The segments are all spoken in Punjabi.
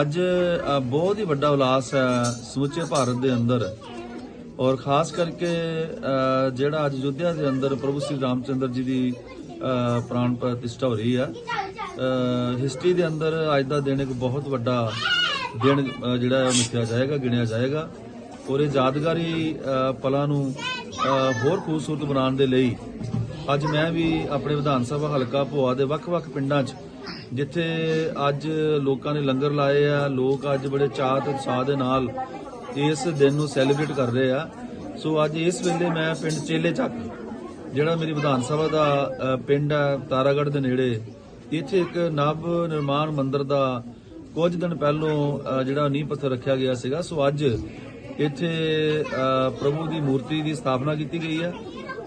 ਅੱਜ ਬਹੁਤ ਹੀ ਵੱਡਾ ਉਲਾਸ ਹੈ ਸਮੁੱਚੇ ਭਾਰਤ ਦੇ ਅੰਦਰ। ਔਰ ਖਾਸ ਕਰਕੇ ਜਿਹੜਾ ਅੱਜ ਯੁੱਧਿਆ ਦੇ ਅੰਦਰ ਪ੍ਰਭੂ ਸ੍ਰੀ ਰਾਮਚੰਦਰ ਜੀ ਦੀ ਪ੍ਰਾਣ ਪ੍ਰਤਿਸ਼ਠਾ ਹੋ ਰਹੀ ਹੈ ਹਿਸਟਰੀ ਦੇ ਅੰਦਰ ਅੱਜ ਦਾ ਦਿਨ ਇੱਕ ਬਹੁਤ ਵੱਡਾ ਦਿਨ ਜਿਹੜਾ ਹੈ ਮਿਥਿਆ ਜਾਏਗਾ, ਗਿਣਿਆ ਜਾਏਗਾ। ਔਰ ਇਹ ਯਾਦਗਾਰੀ ਪਲਾਂ ਨੂੰ ਹੋਰ ਖੂਬਸੂਰਤ ਬਣਾਉਣ ਦੇ ਲਈ ਅੱਜ ਮੈਂ ਵੀ ਆਪਣੇ ਵਿਧਾਨ ਸਭਾ ਹਲਕਾ ਭੋਆ ਦੇ ਵੱਖ-ਵੱਖ ਪਿੰਡਾਂ 'ਚ, ਜਿੱਥੇ ਅੱਜ ਲੋਕਾਂ ਨੇ ਲੰਗਰ ਲਾਏ ਆ, ਲੋਕ ਅੱਜ ਬੜੇ ਚਾਅ ਤੇ ਉਤਸ਼ਾਹ ਦੇ ਨਾਲ ਇਸ ਦਿਨ ਨੂੰ ਸੈਲੀਬ੍ਰੇਟ ਕਰ ਰਹੇ ਆ। ਸੋ ਅੱਜ ਇਸ ਵੇਲੇ ਮੈਂ ਪਿੰਡ ਚੇਲੇ ਚੱਕ, ਜਿਹੜਾ ਮੇਰੀ ਵਿਧਾਨ ਸਭਾ ਦਾ ਪਿੰਡ ਹੈ ਤਾਰਾਗੜ ਦੇ ਨੇੜੇ, ਇੱਥੇ ਇੱਕ ਨਵ ਨਿਰਮਾਣ ਮੰਦਿਰ ਦਾ ਕੁਝ ਦਿਨ ਪਹਿਲੋਂ ਜਿਹੜਾ ਨੀਂਹ ਪੱਥਰ ਰੱਖਿਆ ਗਿਆ ਸੀਗਾ। ਸੋ ਅੱਜ ਇੱਥੇ ਪ੍ਰਭੂ ਦੀ ਮੂਰਤੀ ਦੀ ਸਥਾਪਨਾ ਕੀਤੀ ਗਈ ਹੈ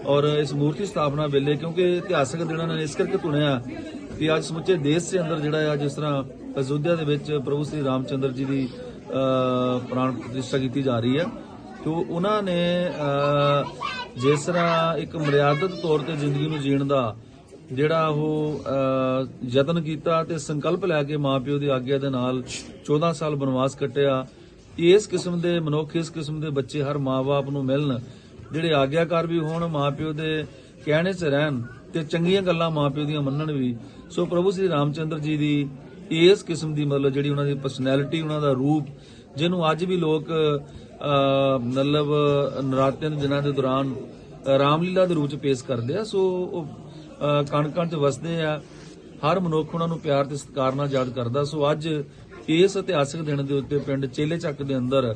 ਔਰ ਇਸ ਮੂਰਤੀ ਸਥਾਪਨਾ ਵੇਲੇ ਕਿਉਂਕਿ ਇਤਿਹਾਸਕ ਦਿਨਾਂ ਨੇ ਇਸ ਕਰਕੇ ਚੁਣਿਆ ਕਿ ਅੱਜ ਸਮੁੱਚੇ ਦੇਸ਼ ਦੇ ਅੰਦਰ ਜਿਹੜਾ ਹੈ ਜਿਸ ਤਰ੍ਹਾਂ ਅਯੁੱਧਿਆ ਦੇ ਵਿੱਚ ਪ੍ਰਭੂ ਸ੍ਰੀ ਰਾਮਚੰਦਰ ਜੀ ਦੀ ਪ੍ਰਾਣ ਪ੍ਰਤਿਸ਼ਠਾ ਕੀਤੀ ਜਾ ਰਹੀ ਹੈ। ਤੋ ਉਹਨਾਂ ਨੇ ਜਿਸ ਤਰ੍ਹਾਂ ਇੱਕ ਮਰਿਆਦਤ ਤੌਰ ਤੇ ਜ਼ਿੰਦਗੀ ਨੂੰ ਜੀਣ ਦਾ ਜਿਹੜਾ ਉਹ ਯਤਨ ਕੀਤਾ ਤੇ ਸੰਕਲਪ ਲੈ ਕੇ ਮਾਪਿਓ ਦੀ ਆਗਿਆ ਦੇ ਨਾਲ 14 ਸਾਲ ਬਨਵਾਸ ਕੱਟਿਆ, ਇਸ ਕਿਸਮ ਦੇ ਮਨੁੱਖ, ਇਸ ਕਿਸਮ ਦੇ ਬੱਚੇ ਹਰ ਮਾਪੇ ਨੂੰ ਮਿਲਣ ਜਿਹੜੇ ਆਗਿਆਕਾਰ ਵੀ ਹੋਣ ਮਾਪਿਓ ਦੇ ਕਹਿਣੇ 'ਚ ਰਹਿਣ ਤੇ ਚੰਗੀਆਂ ਗੱਲਾਂ ਮਾਪਿਓ ਦੀਆਂ ਮੰਨਣ ਵੀ। ਸੋ ਪ੍ਰਭੂ ਸ੍ਰੀ ਰਾਮਚੰਦਰ ਜੀ ਦੀ ਇਸ ਕਿਸਮ ਦੀ ਮਤਲਬ ਜਿਹੜੀ ਉਹਨਾਂ ਦੀ ਪਰਸਨੈਲਿਟੀ ਉਹਨਾਂ ਦਾ ਰੂਪ ਜਿਹਨੂੰ ਅੱਜ ਵੀ ਲੋਕ ਮਤਲਬ ਨਰਾਤਿਆਂ ਦੇ ਦਿਨਾਂ ਦੇ ਦੌਰਾਨ ਅ, ਰਾਮਲੀਲਾ ਦੇ ਰੂਪ ਚ ਪੇਸ਼ ਕਰਦੇ ਆ। ਸੋ ਉਹ ਅ, ਕਣ ਕਣ ਚ ਵਸਦੇ ਆ। ਹਰ ਮਨੁੱਖ ਉਹਨਾਂ ਨੂੰ ਪਿਆਰ ਤੇ ਸਤਿਕਾਰ ਨਾਲ ਯਾਦ ਕਰਦਾ। ਸੋ ਅੱਜ ਇਸ ਇਤਿਹਾਸਕ ਦਿਨ ਦੇ ਉੱਤੇ ਪਿੰਡ ਚੇਲੇ ਚੱਕ ਦੇ ਅੰਦਰ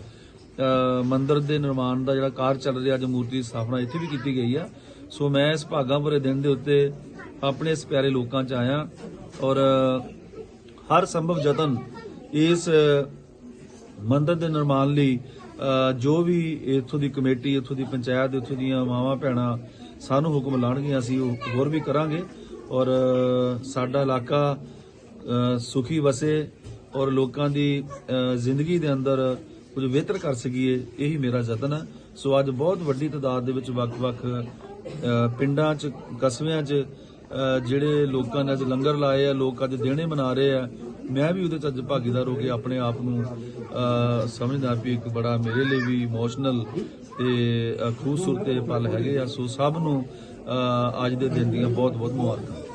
ਮੰਦਿਰ ਦੇ ਨਿਰਮਾਣ ਦਾ ਜਿਹੜਾ ਕਾਰ ਚੱਲ ਰਿਹਾ, ਅੱਜ ਮੂਰਤੀ ਦੀ ਸਥਾਪਨਾ ਇੱਥੇ ਵੀ ਕੀਤੀ ਗਈ ਆ। ਸੋ ਮੈਂ ਇਸ ਭਾਗਾਂ ਭਰੇ ਦਿਨ ਦੇ ਉੱਤੇ ਆਪਣੇ ਇਸ ਪਿਆਰੇ ਲੋਕਾਂ ਚ ਆਇਆ ਔਰ ਹਰ ਸੰਭਵ ਯਤਨ ਇਸ ਮੰਦਿਰ ਦੇ ਨਿਰਮਾਣ ਲਈ ਜੋ ਵੀ ਇੱਥੋਂ ਦੀ ਕਮੇਟੀ, ਇੱਥੋਂ ਦੀ ਪੰਚਾਇਤ, ਇੱਥੋਂ ਦੀਆਂ ਮਾਵਾਂ, ਭੈਣਾਂ ਸਾਨੂੰ ਹੁਕਮ ਲਾਣਗੀਆਂ ਅਸੀਂ ਉਹ ਹੋਰ ਵੀ ਕਰਾਂਗੇ ਔਰ ਸਾਡਾ ਇਲਾਕਾ ਸੁਖੀ ਵਸੇ ਔਰ ਲੋਕਾਂ ਦੀ ਜ਼ਿੰਦਗੀ ਦੇ ਅੰਦਰ ਕੁਝ ਬਿਹਤਰ ਕਰ ਸਕੀਏ, ਇਹੀ ਮੇਰਾ ਯਤਨ ਹੈ ਸੋ ਅੱਜ ਬਹੁਤ ਵੱਡੀ ਤਾਦਾਦ ਦੇ ਵਿੱਚ ਵੱਖ-ਵੱਖ ਪਿੰਡਾਂ 'ਚ, ਕਸਬਿਆਂ 'ਚ ਜਿਹੜੇ ਲੋਕਾਂ ਨੇ ਅੱਜ ਲੰਗਰ ਲਾਏ ਆ, ਲੋਕ ਅੱਜ ਦੇਣੇ ਮਨਾ ਰਹੇ ਆ। ਮੈਂ ਵੀ ਉਹਦੇ 'ਚ ਅੱਜ ਭਾਗੀਦਾਰ ਹੋ ਕੇ ਆਪਣੇ ਆਪ ਨੂੰ ਸਮਝਦਾ ਵੀ ਇੱਕ ਬੜਾ ਮੇਰੇ ਲਈ ਵੀ ਇਮੋਸ਼ਨਲ ਤੇ ਖੂਬਸੂਰਤ ਪਲ ਹੈਗੇ ਆ। ਸੋ ਸਭ ਨੂੰ ਅੱਜ ਦੇ ਦਿਨ ਦੀਆਂ ਬਹੁਤ ਬਹੁਤ ਮੁਬਾਰਕਾਂ।